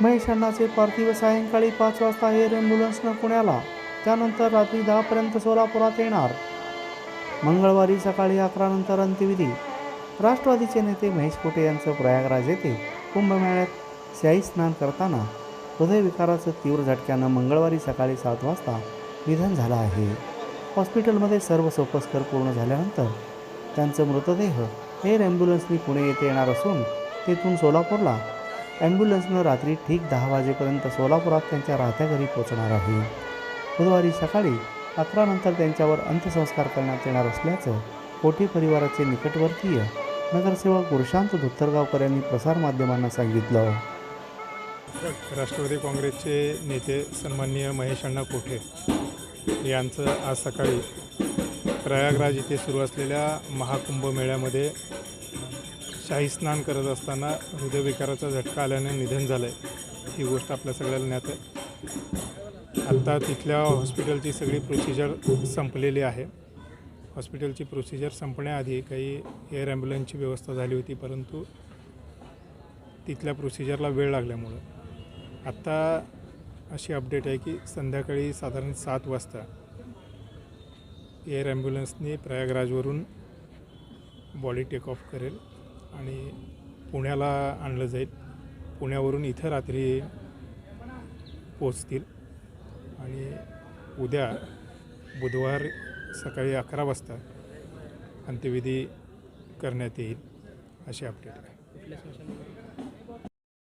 महेश अण्णाचे पार्थिव सायंकाळी पाच वाजता एअर ॲम्ब्युलन्सनं पुण्याला. त्यानंतर रात्री दहापर्यंत सोलापुरात येणार. मंगळवारी सकाळी अकरानंतर अंत्यविधी. राष्ट्रवादीचे नेते महेश कोटे यांचं प्रयागराज येथे कुंभमेळ्यात शाही स्नान करताना हृदयविकाराचं तीव्र झटक्यानं मंगळवारी सकाळी सात वाजता निधन झालं आहे. हॉस्पिटलमध्ये सर्व सोपस्कर पूर्ण झाल्यानंतर त्यांचं मृतदेह एअर ॲम्ब्युलन्सनी पुणे येथे येणार असून तेथून सोलापूरला ॲम्ब्युलन्सनं रात्री ठीक दहा वाजेपर्यंत सोलापुरात त्यांच्या राहत्या घरी पोहोचणार आहे. बुधवारी सकाळी अकरा नंतर त्यांच्यावर अंत्यसंस्कार करण्यात येणार असल्याचं कोठी परिवाराचे निकटवर्तीय नगरसेवक गुरुशांत धुत्तरगावकर यांनी प्रसारमाध्यमांना सांगितलं. राष्ट्रवादी काँग्रेसचे नेते सन्माननीय महेश अण्णा कोठे यांचं आज सकाळी प्रयागराज येथे सुरू असलेल्या महाकुंभ मेळ्यामध्ये शाही स्नान करत असताना हृदयविकाराचा झटका आल्याने निधन झालं आहे ही गोष्ट आपल्या सगळ्याला ज्ञात आहे. आत्ता तिथल्या हॉस्पिटलची सगळी प्रोसिजर संपलेली आहे. हॉस्पिटलची प्रोसिजर संपण्याआधी काही एअर ॲम्ब्युलन्सची व्यवस्था झाली होती परंतु तिथल्या प्रोसिजरला वेळ लागल्यामुळं. आत्ता अशी अपडेट आहे की संध्याकाळी साधारण सात वाजता एअर ॲम्ब्युलन्सने प्रयागराजवरून बॉडी टेक ऑफ करेल. आणि पुण्याला आणलं जाईल. पुण्यावरून इथं रात्री पोचतील आणि उद्या बुधवार सकाळी अकरा वाजता अंत्यविधी करण्यात येईल अशी अपडेट आहे.